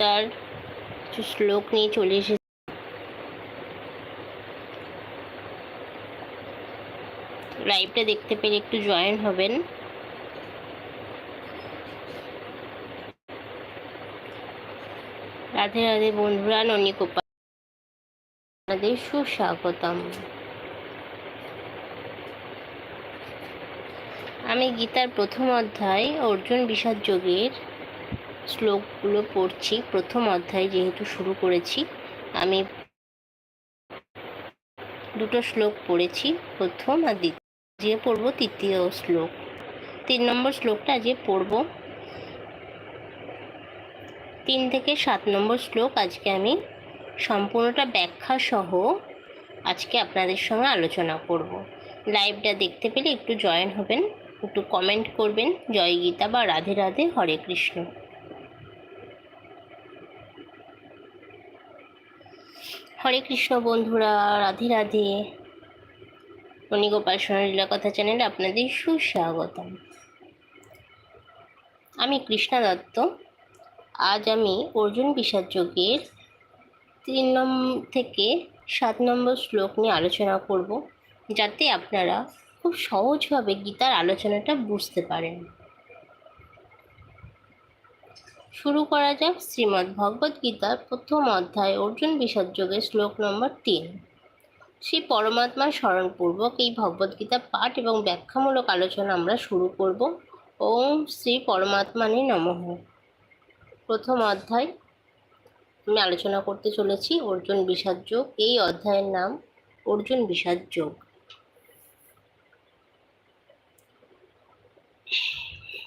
গীতার কিছু শ্লোক নিয়ে চলে এসেছি লাইভটা দেখতে পেলে একটু জয়েন হবেন। রাধে রাধে বন্ধুরা, ননী গোপাল আপনাদের সুস্বাগতম। আমি গীতার প্রথম অধ্যায় অর্জুন বিষাদ যোগের শ্লোকগুলো পড়ছি, প্রথম অধ্যায় যেহেতু শুরু করেছি, আমি দুটো শ্লোক পড়েছি, প্রথম আর দ্বিতীয়। যে পড়ব তৃতীয় শ্লোক। তিন নম্বর শ্লোকটা আজকে পড়ব, তিন থেকে সাত নম্বর শ্লোক আজকে আমি সম্পূর্ণটা ব্যাখ্যা সহ আজকে আপনাদের সঙ্গে আলোচনা করব। লাইভটা দেখতে পেলে একটু জয়েন হবেন, একটু কমেন্ট করবেন, জয় গীতা বা রাধে রাধে, হরে কৃষ্ণ। হরে কৃষ্ণ বন্ধুরা, রাধে রাধে। মণিগোপাল সোনালীলা কথা চ্যানেলে আপনাদের সুস্বাগতম। আমি কৃষ্ণা দত্ত। আজ আমি অর্জুন বিষাদ যোগের তিন নম্বর থেকে সাত নম্বর শ্লোক নিয়ে আলোচনা করব, যাতে আপনারা খুব সহজভাবে গীতার আলোচনাটা বুঝতে পারেন। শুরু করা যাক শ্রীমদ্ ভগবদ গীতার প্রথম অধ্যায় অর্জুন বিষাদ যোগের শ্লোক নম্বর তিন। শ্রী পরমাত্মার স্মরণপূর্বক এই ভগবদ্গীতা পাঠ এবং ব্যাখ্যামূলক আলোচনা আমরা শুরু করব। ওম শ্রী পরমাত্মানে নমঃ। প্রথম অধ্যায়। আমি আলোচনা করতে চলেছি অর্জুন বিষাদ যোগ। এই অধ্যায়ের নাম অর্জুন বিষাদ যোগ।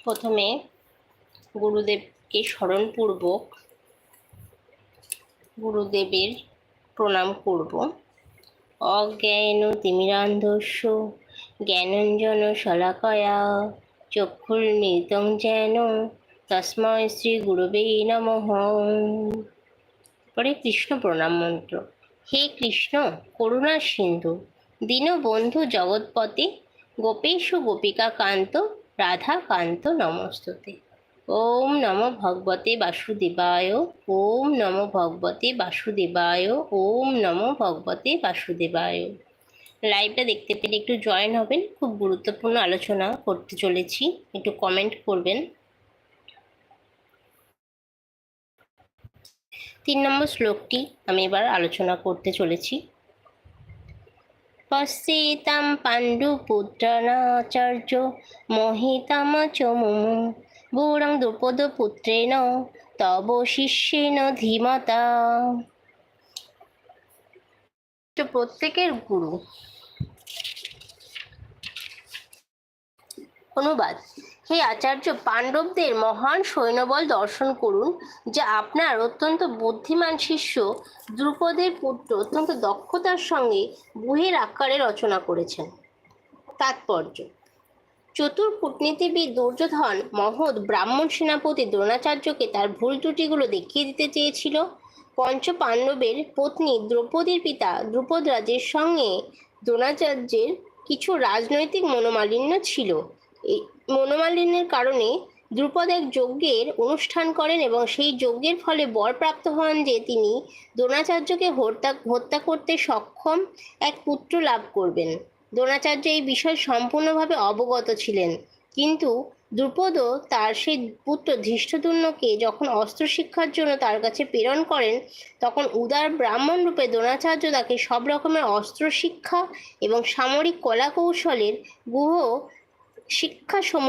প্রথমে গুরুদেবকে স্মরণপূর্বক গুরুদেবের প্রণাম করব। অজ্ঞান তিমিরান্ধস্য, জ্ঞানঞ্জন শলাকয়া চক্ষুর্মিলিতং যেন তস্ময় শ্রী গুরুবে নমঃ। পরে কৃষ্ণ প্রণাম মন্ত্র। হে কৃষ্ণ, করুণা সিন্ধু, দীনবন্ধু জগৎপতে, গোপেশ গোপিকা কান্ত রাধা কান্ত নমস্তুতে। ওম নম ভগবতে বাসুদেবায়, ওম নম ভগবতে বাসুদেবায়, ওম নম ভগবতে বাসুদেবায়। লাইভটা দেখতে পেলে একটু জয়েন হবেন, খুব গুরুত্বপূর্ণ আলোচনা করতে চলেছি, একটু কমেন্ট করবেন। তিন নম্বর শ্লোকটি আমি এবার আলোচনা করতে চলেছি। পশ্চিতাম পাণ্ডুপুত্রনাচার্য মহিতাম চ মুমু বুড়ং দ্রুপদ পুত্রেণ তব শিষ্যেন ধীমতা। প্রত্যেকের গুরু। অনুবাদ, হে আচার্য, পাণ্ডবদের মহান সৈন্যবল দর্শন করুন, যা আপনার অত্যন্ত বুদ্ধিমান শিষ্য দ্রুপদের পুত্র অত্যন্ত দক্ষতার সঙ্গে বুহের আকারে রচনা করেছেন। তাৎপর্য চতুর কূটনীতিবিদ দুর্যোধন মহৎ ব্রাহ্মণ সেনাপতি দ্রোণাচার্যকে তার ভুল ত্রুটিগুলো দেখিয়ে দিতে চেয়েছিল। পঞ্চ পাণ্ডবের পত্নী দ্রৌপদীর পিতা দ্রুপদ রাজের সঙ্গে দ্রোণাচার্যের কিছু রাজনৈতিক মনোমালিন্য ছিল। এই মনোমালিন্যের কারণে দ্রুপদ এক যজ্ঞের অনুষ্ঠান করেন এবং সেই যজ্ঞের ফলে বরপ্রাপ্ত হন যে তিনি দ্রোণাচার্যকে হত্যা হত্যা করতে সক্ষম এক পুত্র লাভ করবেন। দ্রোণাচার্য এই বিষয় সম্পূর্ণভাবে অবগত ছিলেন। কিন্তু দ্রুপদও তার সেই পুত্র ধৃষ্টদুম্নকে যখন অস্ত্র শিক্ষার জন্য তার কাছে প্রেরণ করেন, তখন উদার ব্রাহ্মণ রূপে দ্রোণাচার্য তাকে সব রকমের অস্ত্র শিক্ষা এবং সামরিক কলাকৌশলের গুহ শিক্ষা সম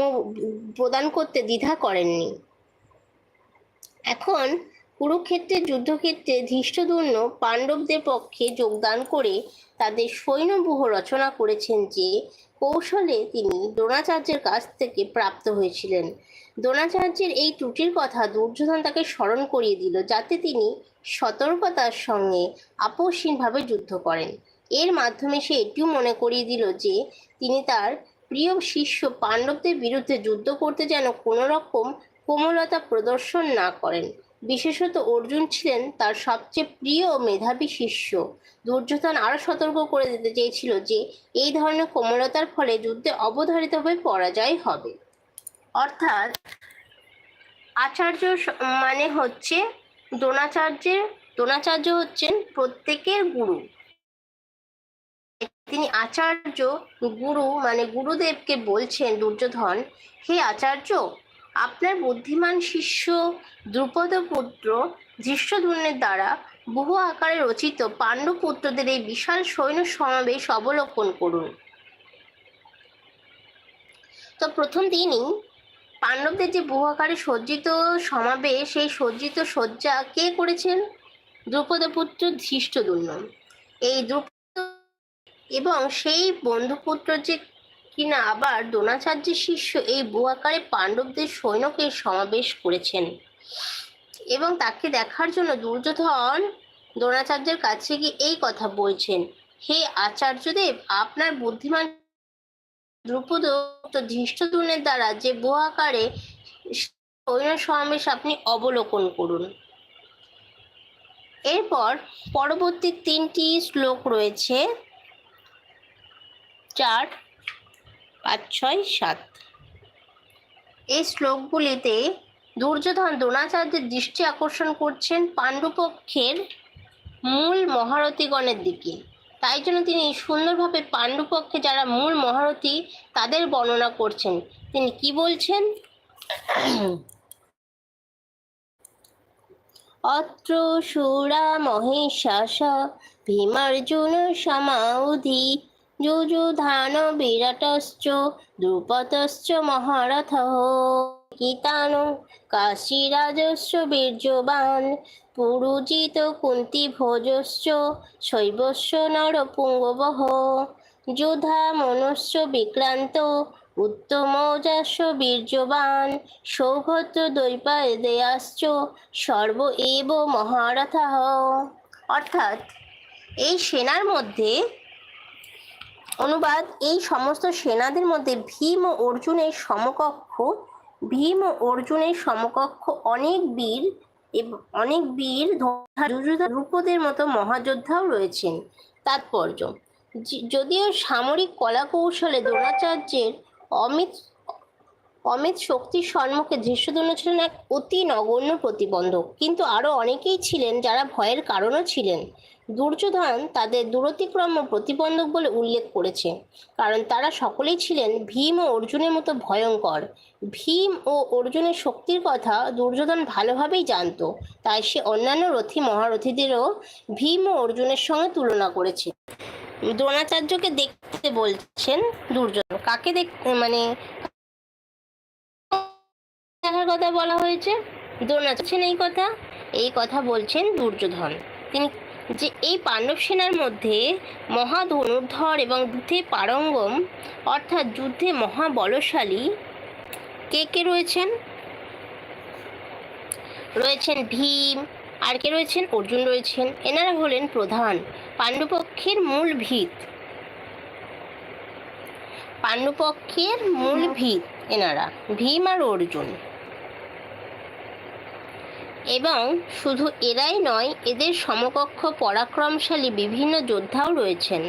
প্রদান করতে দ্বিধা করেননি। এখন কুরুক্ষেত্রের যুদ্ধক্ষেত্রে ধৃষ্টদুম্ন পাণ্ডবদের পক্ষে যোগদান করে তাদের সৈন্যব্যূহ রচনা করেছেন যে কৌশলে তিনি দ্রোণাচার্যের কাছ থেকে প্রাপ্ত হয়েছিলেন। দ্রোণাচার্যের এই ত্রুটির কথা দুর্যোধন তাকে স্মরণ করিয়ে দিল, যাতে তিনি সতর্কতার সঙ্গে আপোষহীনভাবে যুদ্ধ করেন। এর মাধ্যমে সে এটিও মনে করিয়ে দিল যে তিনি তার প্রিয় শিষ্য পাণ্ডবদের বিরুদ্ধে যুদ্ধ করতে যেন কোনো রকম কোমলতা প্রদর্শন না করেন। বিশেষত অর্জুন ছিলেন তার সবচেয়ে প্রিয় ও মেধাবী শিষ্য। দুর্যোধন আরও সতর্ক করে দিতে চেয়েছিল যে, এই ধরনের কোমলতার ফলে যুদ্ধে অবধারিতভাবে পরাজয় হবে। অর্থাৎ আচার্য মানে হচ্ছে দ্রোণাচার্যের, দ্রোণাচার্য হচ্ছেন প্রত্যেকের গুরু। তিনি আচার্য, গুরু মানে গুরুদেবকে বলছেন দুর্যোধন, হে আচার্য আপনার বুদ্ধিমান শিষ্য দ্রুপদ পুত্র ধৃষ্টদ্যুম্নের দ্বারা বহু আকারে রচিত পাণ্ডুপুত্রদের এই বিশাল সৈন্য সমাবেশ অবলোকন করুন। তো প্রথম দিনই পাণ্ডবদের যে বহু আকারে সজ্জিত সমাবেশ সেই সজ্জিত শয্যা কে করেছেন? দ্রুপদপুত্র ধৃষ্টদুম্ন এই দ্রুপদ এবং সেই বন্ধুপুত্র যে কিনা আবার দ্রোণাচার্যের শিষ্য এই বহু আকারে পাণ্ডবদের সৈন্যকে সমাবেশ করেছেন। এবং তাকে দেখার জন্য দুর্যোধন দ্রোণাচার্যের কাছে গিয়ে এই কথা বলছেন, হে আচার্যদেব, আপনার বুদ্ধিমান দ্রুপদ ধৃষ্টদুনের দ্বারা যে বহু আকারে সৈন্য সমাবেশ আপনি অবলোকন করুন। এরপর পরবর্তী তিনটি শ্লোক রয়েছে, চার পাঁচ, ছয়, সাত। এই শ্লোকগুলিতে দুর্যোধন দ্রোণাচার্যের দৃষ্টি আকর্ষণ করছেন পাণ্ডুপক্ষের মূল মহারথীগণের দিকে। তাই জন্য তিনি সুন্দরভাবে পাণ্ডুপক্ষে যারা মূল মহারথী, তাদের বর্ণনা করছেন। তিনি কি বলছেন? অত্র সুরা মহেশাস ভীমার্জুন সমাউধি যুযুধান বিরাটশ্চ দ্রুপদশ্চ মহারথ গীতান কাশীরাজস্য বীর্যবান পুরুজিত কুন্তি ভোজস্য শৈবস্য নরপুঙ্গবহ যোধা মনুষ্য বিক্রান্ত উত্তম যশ বীর্যবান সৌভদ্র দৈপাদেয়াশ্চ সর্ব এব মহারথা অর্থাৎ এই সেনার মধ্যে অনুবাদ, এই সমস্ত সেনাদের মধ্যে ভীম ও অর্জুনের সমকক্ষ, ভীম ও অর্জুনের সমকক্ষ অনেক বীর অনেক বীর যুযুধা দ্রুপদের মতো মহাযোদ্ধাও রয়েছেন। তাৎপর্য যদিও সামরিক কলা কৌশলে দ্রোণাচার্যের অমিত অমিত শক্তির সম্মুখে ধৃষ্টদুম্ন ছিলেন এক অতি নগণ্য প্রতিবন্ধক। কিন্তু আরও অনেকেই ছিলেন যারা ভয়ের কারণও ছিলেন। দুর্যোধন তাদের দূরতিক্রম্য প্রতিবন্ধক বলে উল্লেখ করেছে। কারণ তারা সকলেই ছিলেন ভীম ও অর্জুনের মতো ভয়ঙ্কর। ভীম ও অর্জুনের শক্তির কথা দুর্যোধন ভালোভাবেই জানতো। তাই সে অন্যান্য রথী, মহারথীদেরও ভীম ও অর্জুনের সঙ্গে তুলনা করেছে। দ্রোণাচার্যকে দেখতে বলছেন দুর্যোধন। কাকে দেখ মানে দেখার কথা বলা হয়েছে? দ্রোণাচার্য এই কথা এই কথা বলছেন দুর্যোধন। তিনি যে এই পাণ্ডব সেনার মধ্যে মহা ধনুর্ধর এবং যুদ্ধে পারঙ্গম অর্থাৎ যুদ্ধে মহাবলশালী কে কে রয়েছেন? রয়েছেন ভীম আর কে রয়েছেন? অর্জুন রয়েছেন। এনারা হলেন প্রধান পাণ্ডুপক্ষের মূল ভিত। পাণ্ডুপক্ষের মূল ভিত এনারা ভীম আর অর্জুন। এবং শুধু এরাই নয়, এদের সমকক্ষ পরাক্রমশালী বিভিন্ন যোদ্ধাও রয়েছেন।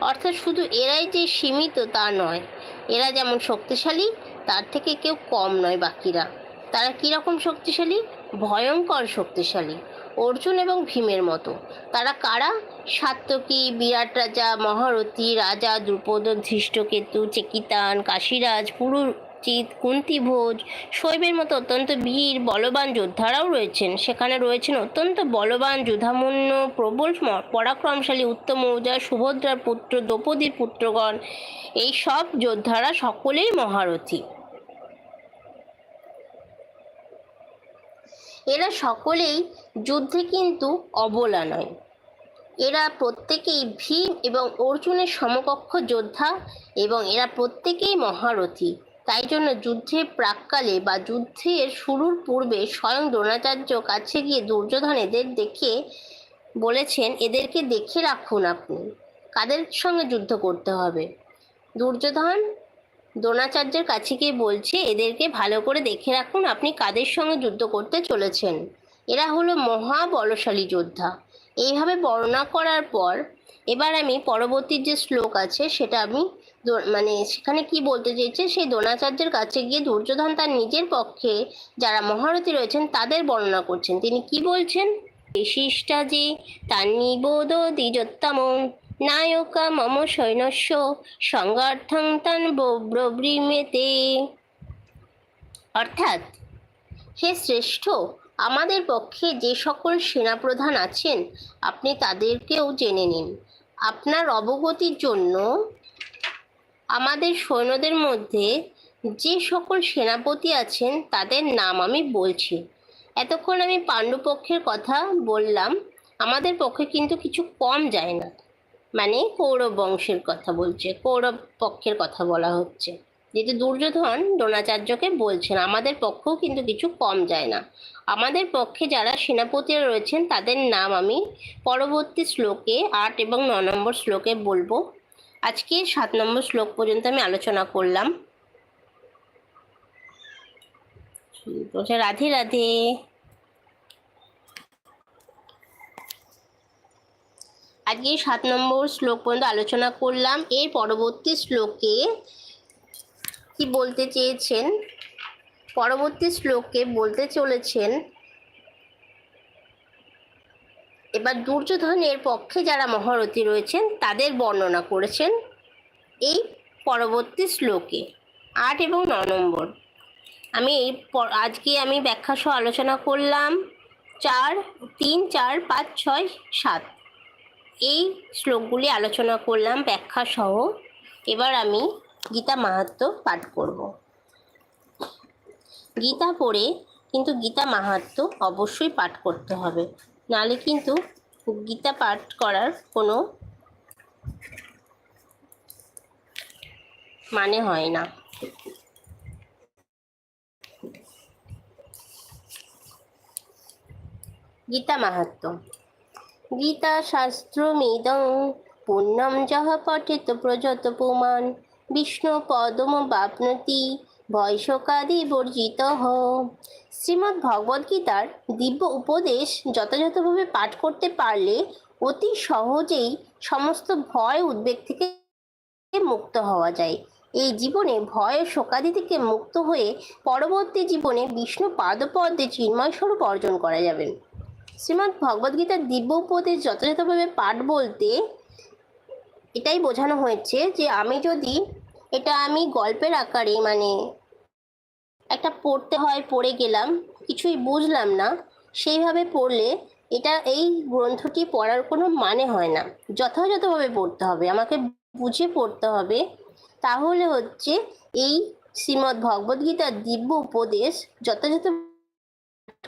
অর্থাৎ শুধু এরাই যে সীমিত তা নয়, এরা যেমন শক্তিশালী, তার থেকে কেউ কম নয় বাকিরা। তারা কীরকম শক্তিশালী? ভয়ঙ্কর শক্তিশালী। অর্জুন এবং ভীমের মতো। তারা কারা? সাত্যকী বিরাট রাজা, মহারথী, রাজা, দ্রুপদ, ধৃষ্টকেতু, চেকিতান, কাশীরাজ পুরুচিত কুন্তিভোজ শৈবের মতো অত্যন্ত বীর বলবান যোদ্ধারাও রয়েছেন। সেখানে রয়েছেন অত্যন্ত বলবান যুধামন্য প্রবল পরাক্রমশালী, উত্তম মৌজা সুভদ্রার পুত্র, দ্রৌপদীর পুত্রগণ। এই সব যোদ্ধারা সকলেই মহারথী। এরা সকলেই যুদ্ধে কিন্তু অবলা নয়। এরা প্রত্যেকেই ভীম এবং অর্জুনের সমকক্ষ যোদ্ধা এবং এরা প্রত্যেকেই মহারথী। তাই জন্য যুদ্ধের প্রাককালে বা যুদ্ধের শুরুর পূর্বে স্বয়ং দ্রোণাচার্য কাছে গিয়ে দুর্যোধন এদের দেখে বলেছেন, এদেরকে দেখে রাখুন আপনি। কাদের সঙ্গে যুদ্ধ করতে হবে? দুর্যোধন দ্রোণাচার্যের কাছে গিয়ে বলছে, এদেরকে ভালো করে দেখে রাখুন আপনি কাদের সঙ্গে যুদ্ধ করতে চলেছেন। এরা হলো মহা বলশালী যোদ্ধা। এইভাবে বর্ণনা করার পর এবার আমি পরবর্তী যে শ্লোক আছে সেটা আমি মানে সেখানে কি বলতে চেয়েছে, সেই দ্রোণাচার্যের কাছে গিয়ে দুর্যোধন তার নিজের পক্ষে যারা মহারথী রয়েছেন তাদের বর্ণনা করছেন। তিনি কি বলছেন? বিশিষ্টা যে তার নিবোধ দ্বিজোত্তম, নায়কা মম সৈন্যস্য, সংগার্থং তান ব্রব্রিমেতে অর্থাৎ, হে শ্রেষ্ঠ, আমাদের পক্ষে যে সকল সেনাপ্রধান আছেন, আপনি তাদেরকেও জেনে নিন। আপনার অবগতির জন্য আমাদের সৈন্যদের মধ্যে যে সকল সেনাপতি আছেন, তাদের নাম আমি বলছি। এতক্ষণ আমি পাণ্ডুপক্ষের কথা বললাম, আমাদের পক্ষে কিন্তু কিছু কম যায় না। মানে কৌরব বংশের কথা বলছে, কৌরব পক্ষের কথা বলা হচ্ছে। যেহেতু দুর্যোধন দ্রোণাচার্যকে বলছেন, আমাদের পক্ষেও কিন্তু কিছু কম যায় না। আমাদের পক্ষে যারা সেনাপতিরা রয়েছেন, তাদের নাম আমি পরবর্তী শ্লোকে আট এবং ন নম্বর শ্লোকে বলব। আজকে সাত নম্বর শ্লোক পর্যন্ত আমি আলোচনা করলাম। রাধে রাধে। আজকে সাত নম্বর শ্লোক পর্যন্ত আলোচনা করলাম। এর পরবর্তী শ্লোকে কি বলতে চেয়েছেন? পরবর্তী শ্লোকে বলতে চলেছেন এবার দুর্যোধনের পক্ষে যারা মহারথী রয়েছেন, তাদের বর্ণনা করেছেন এই পরবর্তী শ্লোকে আট এবং ন নম্বর। আমি এই আজকে আমি ব্যাখ্যা সহ আলোচনা করলাম চার, তিন, চার, পাঁচ, ছয়, সাত। এই শ্লোকগুলি আলোচনা করলাম, ব্যাখ্যা সহ। এবার আমি গীতা মাহাত্ম্য পাঠ করব। গীতা পড়ে কিন্তু গীতা মাহাত্ম্য অবশ্যই পাঠ করতে হবে। নাহলে কিন্তু গীতা পাঠ করার কোনো মানে হয় না। গীতা মাহাত্ম্য গীতা শাস্ত্র শাস্ত্রমিদং পুণ্যম যহ পঠিত প্রযত পুমান। বিষ্ণু পদম বাপনতি বয়সকাদি বর্জিত হ শ্রীমদ্ ভগবদ্গীতার দিব্য উপদেশ যথাযথভাবে পাঠ করতে পারলে অতি সহজেই সমস্ত ভয় উদ্বেগ থেকে মুক্ত হওয়া যায়। এই জীবনে ভয় শোকাদি থেকে মুক্ত হয়ে পরবর্তী জীবনে বিষ্ণু পাদপদ্মে চিন্ময় স্বরূপ অর্জন করা যাবে। শ্রীমদ্ ভগবদ্গীতার দিব্য উপদেশ যথাযথভাবে পাঠ বলতে এটাই বোঝানো হয়েছে যে আমি যদি, এটা আমি গল্পের আকারে মানে একটা পড়তে হয়, পড়ে গেলাম, কিছুই বুঝলাম না। সেইভাবে পড়লে এটা, এই গ্রন্থটি পড়ার কোনো মানে হয় না। যথাযথভাবে পড়তে হবে, আমাকে বুঝে পড়তে হবে। তাহলে হচ্ছে এই শ্রীমদ্ ভগবদ্গীতার দিব্য উপদেশ যথাযথ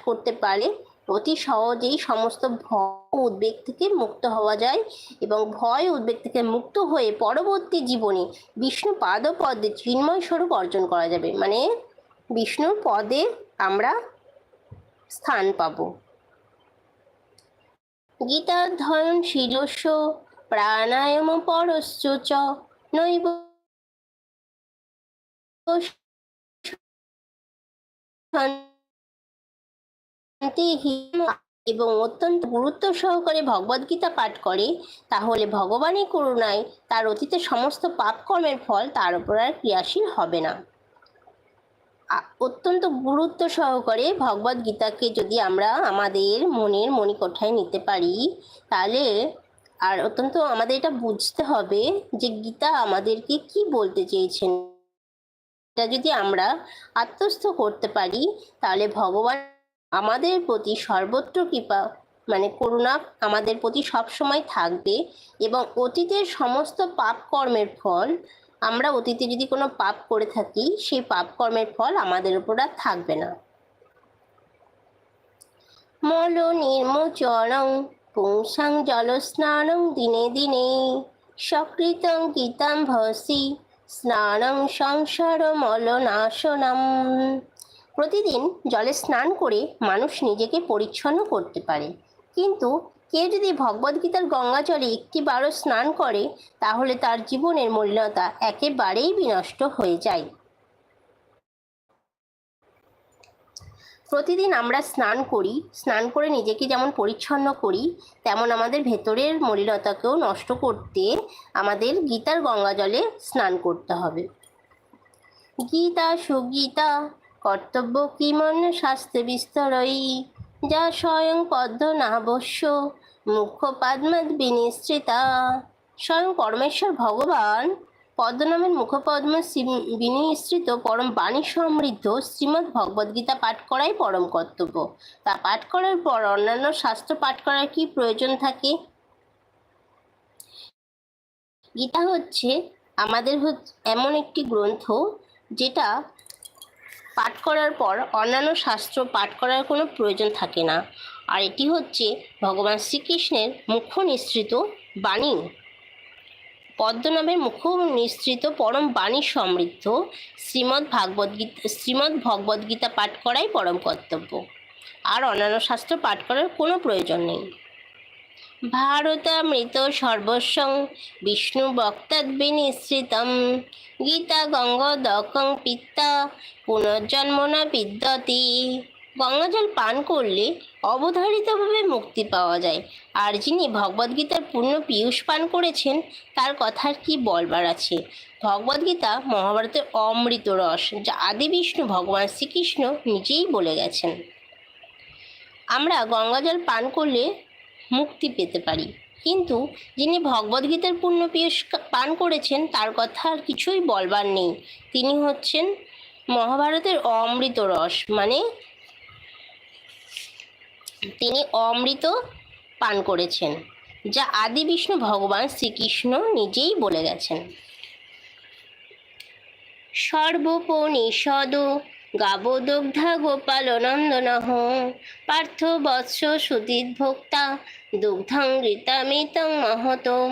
করতে পারে অতি সহজেই সমস্ত ভয় উদ্বেগ থেকে মুক্ত হওয়া যায় এবং ভয় উদ্বেগ থেকে মুক্ত হয়ে পরবর্তী জীবনে বিষ্ণু পাদ পদে চিন্ময় স্বরূপ অর্জন করা যাবে। মানে বিষ্ণুর পদে আমরা স্থান পাব। গীতাধ্যয়ন শিরস্য প্রাণায়াম পরশ্চ চ, নৈব এবং অত্যন্ত গুরুত্ব সহকারে ভগবদ্গীতা পাঠ করে, তাহলে ভগবানের করুণায় তার অতীতে সমস্ত পাপকর্মের ফল তার উপর আর ক্রিয়াশীল হবে না। অত্যন্ত গুরুত্ব সহকারে ভগবদ্গীতাকে যদি আমরা আমাদের মনের মণিকোঠায় নিতে পারি, তাহলে আর অত্যন্ত আমাদের এটা বুঝতে হবে যে গীতা আমাদেরকে কি বলতে চেয়েছেন। এটা যদি আমরা আত্মস্থ করতে পারি, তাহলে ভগবান আমাদের প্রতি সর্বত্র কৃপা মানে করুণা আমাদের প্রতি সবসময় থাকবে এবং অতীতের সমস্ত পাপ কর্মের ফল আমরা অতীতে যদি কোনো পাপ করে থাকি, সেই পাপ কর্মের ফল আমাদের উপর আর থাকবে না। মল নির্মোচনং পুংসাং জলস্নানং দিনে দিনে, সকৃতং গীতাম ভসি স্নানং সংসার মলনাশনম। প্রতিদিন জলে স্নান করে মানুষ নিজেকে পরিচ্ছন্ন করতে পারে, কিন্তু কেউ যদি ভগবদ্গীতার গঙ্গা জলে একটি বারও স্নান করে, তাহলে তার জীবনের মূল্যতা একেবারেই বিনষ্ট হয়ে যায়। প্রতিদিন আমরা স্নান করি, স্নান করে নিজেকে যেমন পরিচ্ছন্ন করি, তেমন আমাদের ভেতরের মলিনতাকেও নষ্ট করতে আমাদের গীতার গঙ্গা জলে স্নান করতে হবে। গীতা, সুগীতা, কর্তব্য কি মন শাস্ত্রে বিস্তরই, যা স্বয়ং পদ্ম নাবস্য মুখ্য পাদ্মাদ বিনিশ্রিতা। স্বয়ং পরমেশ্বর ভগবান। পদ্মনামের মুখপদ্ম শ্রী- বিনিশ্রিত পরম বাণী সমৃদ্ধ শ্রীমদ্ ভগবদ্গীতা পাঠ করাই পরম কর্তব্য। তা পাঠ করার পর অন্যান্য শাস্ত্র পাঠ করার কি প্রয়োজন থাকে? গীতা হচ্ছে আমাদের এমন একটি গ্রন্থ যেটা পাঠ করার পর অন্যান্য শাস্ত্র পাঠ করার কোনো প্রয়োজন থাকে না। আর এটি হচ্ছে ভগবান শ্রীকৃষ্ণের মুখ্য নিঃসৃত বাণী। পদ্মনাভের মুখ্য নিঃসৃত পরম বাণী সমৃদ্ধ শ্রীমদ্ ভাগবদ্গীতা শ্রীমদ্ ভগবদ্গীতা পাঠ করাই পরম কর্তব্য। আর অন্যান্য শাস্ত্র পাঠ করার কোনো প্রয়োজন নেই। ভারতামৃত সর্বস্বং বিষ্ণু বক্তাদ্বিনিশ্রিতম গীতা গঙ্গদকং পিত্তা, পুনর্জন্ম না বিদ্যতি। গঙ্গাজল পান করলে অবধারিতভাবে মুক্তি পাওয়া যায়। আর যিনি ভগবদ্গীতার পূর্ণ পীয়ূষ পান করেছেন, তার কথার কি বলবার আছে? ভগবদ্গীতা মহাভারতের অমৃত রস, যা আদি বিষ্ণু ভগবান শ্রীকৃষ্ণ নিজেই বলে গেছেন। আমরা গঙ্গাজল পান করলে মুক্তি পেতে পারি। কিন্তু যিনি ভগবদ্গীতার পূর্ণ পীয়ূষ পান করেছেন, তার কথা আর কিছুই বলবার নেই। তিনি হচ্ছেন মহাভারতের অমৃত রস মানে তিনি অমৃত পান করেছেন, যা আদি বিষ্ণু ভগবান শ্রীকৃষ্ণ নিজেই বলে গেছেন। সর্বপনিষদ গাবদগ্ধা গোপাল নন্দনহ পার্থ বৎস সুতীত ভোক্তা দুগ্ধাঙ্গৃতামিতং মহতম।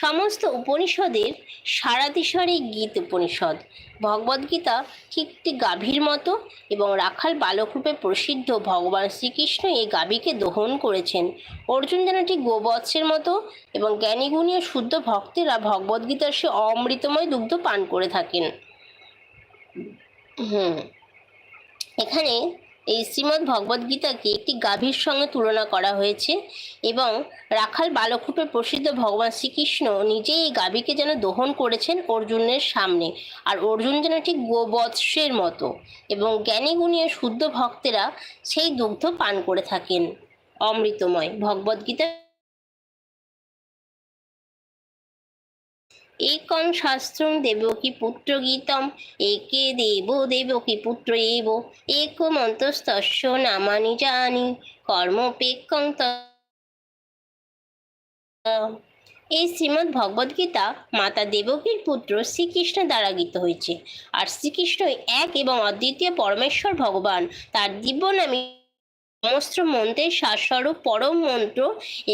সমস্ত উপনিষদের সারাতিসারি গীত উপনিষদ ভগবদ্গীতা ঠিক একটি গাভীর মতো এবং রাখাল বালকরূপে প্রসিদ্ধ ভগবান শ্রীকৃষ্ণ এই গাভীকে দহন করেছেন। অর্জুন যেন ঠিক গোবৎসের মতো এবং জ্ঞানীগুণী ও শুদ্ধ ভক্তেরা ভগবদ্গীতার সে অমৃতময় দুগ্ধ পান করে থাকেন। হুম, এখানে এই শ্রীমদ্ ভগবদ্গীতাকে একটি গাভীর সঙ্গে তুলনা করা হয়েছে এবং রাখাল বালকরূপে প্রসিদ্ধ ভগবান শ্রীকৃষ্ণ নিজেই এই গাভীকে যেন দহন করেছেন অর্জুনের সামনে। আর অর্জুন যেন ঠিক গোবৎসের মতো এবং জ্ঞানী গুণীয় শুদ্ধ ভক্তেরা সেই দুগ্ধ পান করে থাকেন। অমৃতময় ভগবদ্গীতা একং শাস্ত্রং দেবকী পুত্র গীতম। একে দেব, দেবকী পুত্র এব। একমন্তস্তস্য নামানি জানি, কর্মপেক্ষং এই শ্রীমদ্ ভগবদ্গীতা মাতা দেবকীর পুত্র শ্রীকৃষ্ণ দ্বারা গীত হয়েছে। আর শ্রীকৃষ্ণ এক এবং অদ্বিতীয় পরমেশ্বর ভগবান, তার দিব্য নামে সমস্ত মন্ত্রের শাস্বরূপ পরম মন্ত্র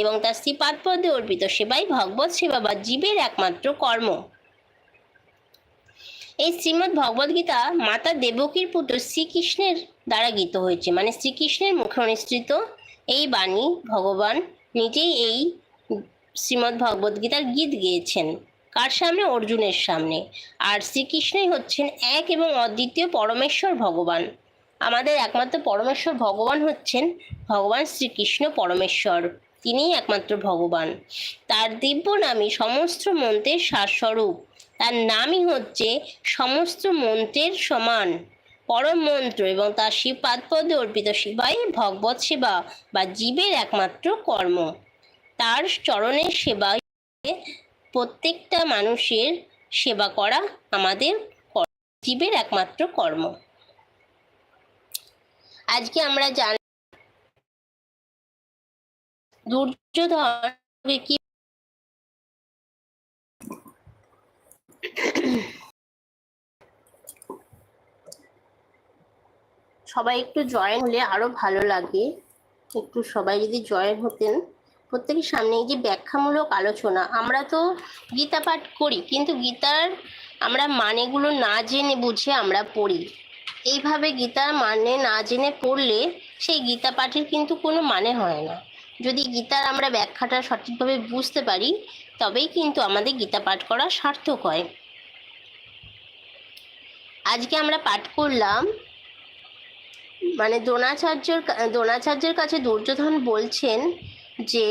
এবং তার শ্রীপাদপদে অর্পিত সেবাই ভগবত সেবা বা জীবের একমাত্র কর্ম। এই শ্রীমদ্ ভগবদ্গীতা মাতা দেবকীর পুত্র শ্রীকৃষ্ণের দ্বারা গীত হয়েছে। মানে শ্রীকৃষ্ণের মুখে অনুসৃত এই বাণী ভগবান নিজেই এই শ্রীমদ্ ভগবদ্গীতার গীত গেয়েছেন। কার সামনে? অর্জুনের সামনে। আর শ্রীকৃষ্ণই হচ্ছেন এক এবং অদ্বিতীয় পরমেশ্বর ভগবান। আমাদের একমাত্র পরমেশ্বর ভগবান হচ্ছেন ভগবান শ্রীকৃষ্ণ পরমেশ্বর। তিনিই একমাত্র ভগবান। তার দিব্য নামই সমস্ত মন্ত্রের সারস্বরূপ। তার নামই হচ্ছে সমস্ত মন্ত্রের সমান। পরম মন্ত্র এবং তার শিব পাদপদে অর্পিত সেবাই ভগবত সেবা বা জীবের একমাত্র কর্ম। তার চরণের সেবা প্রত্যেকটা মানুষের সেবা করা আমাদের জীবের একমাত্র কর্ম। আজকে আমরা জান দুর্যোধন কি সবাই একটু জয়েন হলে আরও ভালো লাগে। একটু সবাই যদি জয়েন হতেন। প্রত্যেকের সামনে এই যে ব্যাখ্যামূলক আলোচনা, আমরা তো গীতা পাঠ করি, কিন্তু গীতার আমরা মানেগুলো না জেনে বুঝে আমরা পড়ি। এইভাবে গীতার মানে না জেনে পড়লে সেই গীতা পাঠের কিন্তু কোনো মানে হয় না। যদি গীতার আমরা ব্যাখ্যাটা সঠিকভাবে বুঝতে পারি, তবেই কিন্তু আমাদের গীতা পাঠ করা সার্থক হয়। আজকে আমরা পাঠ করলাম মানে দ্রোণাচার্যর দ্রোণাচার্যের কাছে দুর্যোধন বলছেন যে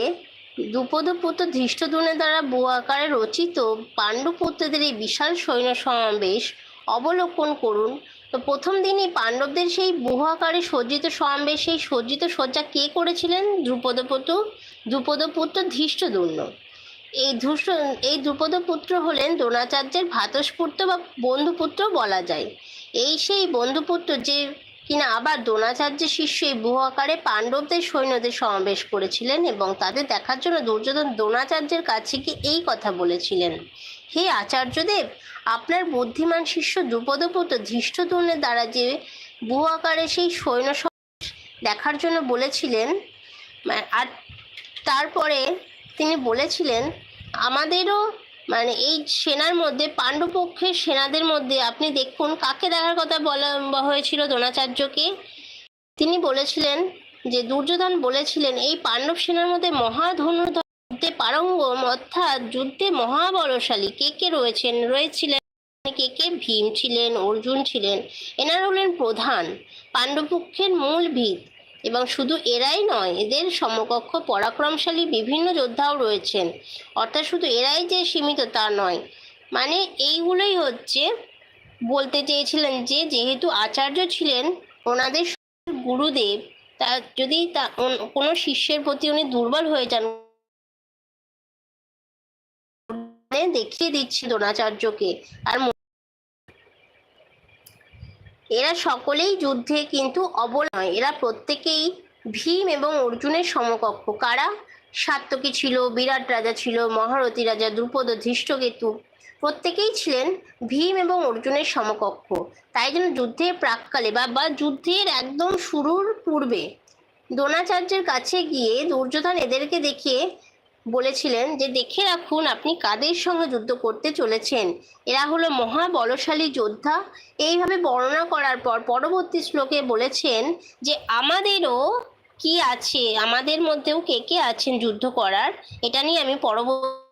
দ্রুপদ পুত্র ধৃষ্টদুনের দ্বারা বহু আকারে রচিত পাণ্ডুপুত্রদের এই বিশাল সৈন্য সমাবেশ অবলোকন করুন। তো প্রথম দিনই পাণ্ডবদের সেই বহু আকারে সজ্জিত সমাবেশ সেই সজ্জিত শয্যা কে করেছিলেন? দ্রুপদপুত্র দ্রুপদপুত্র ধৃষ্টদূর্ণ। এই ধূষ এই ধ্রুপদ পুত্র হলেন দ্রোণাচার্যের ভ্রাতস্পুত্র বা বন্ধুপুত্র বলা যায়। এই সেই বন্ধুপুত্র যে কিনা আবার দ্রোণাচার্যের শিষ্য এই বহু আকারে পাণ্ডবদের সৈন্যদের সমাবেশ করেছিলেন এবং তাদের দেখার জন্য দুর্যোধন দ্রোণাচার্যের কাছে গিয়ে এই কথা বলেছিলেন? হে আচার্যদেব, আপনার বুদ্ধিমান শিষ্য দ্রুপদপুত্র ধৃষ্টদুর্নের দ্বারা যে বহু আকারে সেই সৈন্য দেখার জন্য বলেছিলেন, আর তারপরে তিনি বলেছিলেন, আমাদেরও মানে এই সেনার মধ্যে, পাণ্ডবপক্ষের সেনাদের মধ্যে আপনি দেখুন কাকে দেখার কথা বলা হয়েছিল দ্রোণাচার্যকে? তিনি বলেছিলেন যে, দুর্যোধন বলেছিলেন, এই পাণ্ডব সেনার মধ্যে মহাধনুর্ধর যুদ্ধে পারঙ্গম অর্থাৎ যুদ্ধে মহাবলশালী কে কে রয়েছেন? রয়েছিলেন, কে কে ভীম ছিলেন, অর্জুন ছিলেন। এনারা হলেন প্রধান, পাণ্ডবপক্ষের মূল ভিত। এবং শুধু এরাই নয়, এদের সমকক্ষ পরাক্রমশালী বিভিন্ন যোদ্ধাও রয়েছেন। অর্থাৎ শুধু এরাই যে সীমিত তা নয়। মানে এইগুলোই হচ্ছে বলতে চেয়েছিলেন যে, যেহেতু আচার্য ছিলেন, ওনাদের গুরুদেব, তা যদি তা কোনো শিষ্যের প্রতি উনি দুর্বল হয়ে যান দেখিয়ে দিচ্ছে দ্রোণাচার্যকে। আর এরা সকলেই যুদ্ধে কিন্তু অবল নয়। এরা প্রত্যেকেই ভীম এবং অর্জুনের সমকক্ষ। কারা? সাত্যকী ছিল, বিরাট রাজা ছিল, মহারথী রাজা, দ্রুপদ, ধৃষ্টকেতু। প্রত্যেকেই ছিলেন ভীম এবং অর্জুনের সমকক্ষ। তাই জন্য যুদ্ধের প্রাককালে বা বা যুদ্ধের একদম শুরুর পূর্বে দ্রোণাচার্যের কাছে গিয়ে দুর্যোধন এদেরকে দেখিয়ে বলেছিলেন যে, দেখে রাখুন আপনি কাদের সঙ্গে যুদ্ধ করতে চলেছেন। এরা হলো মহা বলশালী যোদ্ধা। এইভাবে বর্ণনা করার পর পরবর্তী শ্লোকে বলেছেন যে, আমাদেরও কি আছে? আমাদের মধ্যেও কে কে আছেন যুদ্ধ করার? এটা নিয়ে আমি পরবর্তী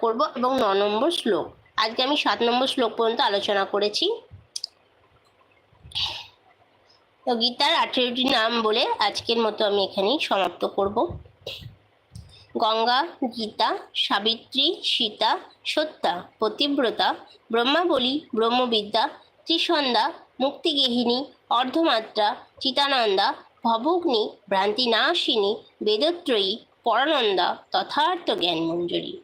করব এবং ন নম্বর শ্লোক। আজকে আমি সাত নম্বর শ্লোক পর্যন্ত আলোচনা করেছি। তো গীতার আঠেরোটি নাম বলে আজকের মতো আমি এখানেই সমাপ্ত করব। গঙ্গা, গীতা, সাবিত্রী, সীতা সত্যা পতিব্রতা, ব্রহ্মাবলী, ব্রহ্মবিদ্যা, ত্রিসন্ধ্যা মুক্তিগেহিনী অর্ধমাত্রা, চিতানন্দা, ভবগ্নি, ভ্রান্তিনাশিনী, বেদত্রয়ী, পরানন্দা, তথার্থ জ্ঞান মঞ্জুরি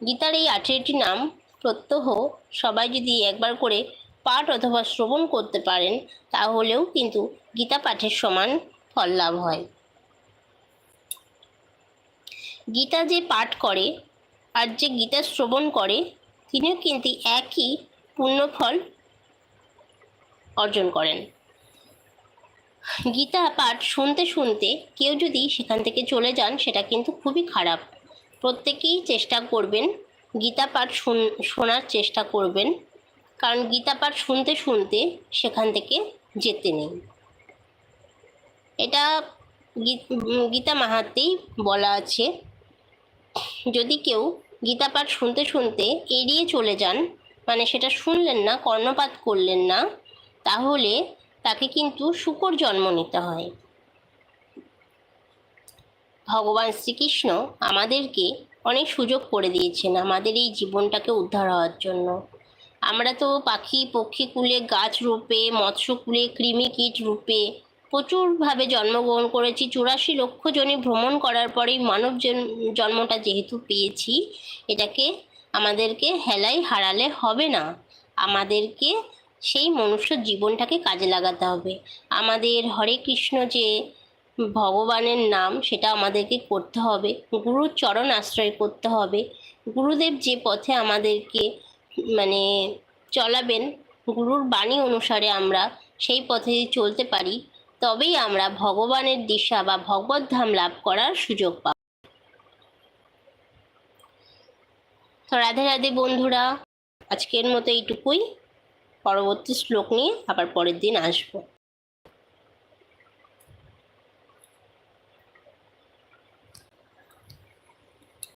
গীতার এই আঠেরোটি নাম প্রত্যহ সবাই যদি একবার করে পাঠ অথবা শ্রবণ করতে পারেন, তাহলেও কিন্তু গীতা পাঠের সমান ফল লাভ হয়। গীতা যে পাঠ করে আর যে গীতা শ্রবণ করে, তিনিও কিন্তু একই পুণ্যফল অর্জন করেন। গীতা পাঠ শুনতে শুনতে কেউ যদি সেখান থেকে চলে যান, সেটা কিন্তু খুবই খারাপ। প্রত্যেকেই চেষ্টা করবেন গীতা পাঠ শুন- শোনার চেষ্টা করবেন। কারণ গীতা পাঠ শুনতে শুনতে সেখান থেকে যেতে নেই। এটা গীতা মাহাতেই বলা আছে। যদি কেউ গীতা পাঠ শুনতে শুনতে এড়িয়ে চলে যান মানে সেটা শুনলেন না, কর্ণপাত করলেন না, তাহলে তাকে কিন্তু শুকর জন্ম নিতে হয়। ভগবান শ্রীকৃষ্ণ আমাদেরকে অনেক সুযোগ করে দিয়েছেন আমাদের এই জীবনটাকে উদ্ধার হওয়ার জন্য। আমরা তো পাখি, পক্ষী কুলে, গাছ রূপে মৎস্যকুলে কৃমি কীট রূপে প্রচুরভাবে জন্মগ্রহণ করেছি। চুরাশি লক্ষ জনই ভ্রমণ করার পরেই মানব জন- জন্মটা যেহেতু পেয়েছি, এটাকে আমাদেরকে হেলাই হারালে হবে না। আমাদেরকে সেই মনুষ্য জীবনটাকে কাজে লাগাতে হবে। আমাদের হরে কৃষ্ণ যে ভগবানের নাম, সেটা আমাদেরকে করতে হবে। গুরুর চরণ আশ্রয় করতে হবে। গুরুদেব যে পথে আমাদেরকে মানে চলাবেন গুরুর বাণী অনুসারে আমরা সেই পথে চলতে পারি, তবেই আমরা ভগবানের দিশা বা ভগবত ধাম লাভ করার সুযোগ পাব। তো রাধে রাধে বন্ধুরা, আজকের মতো এইটুকুই। পরবর্তী শ্লোক নিয়ে আবার পরের দিন আসব।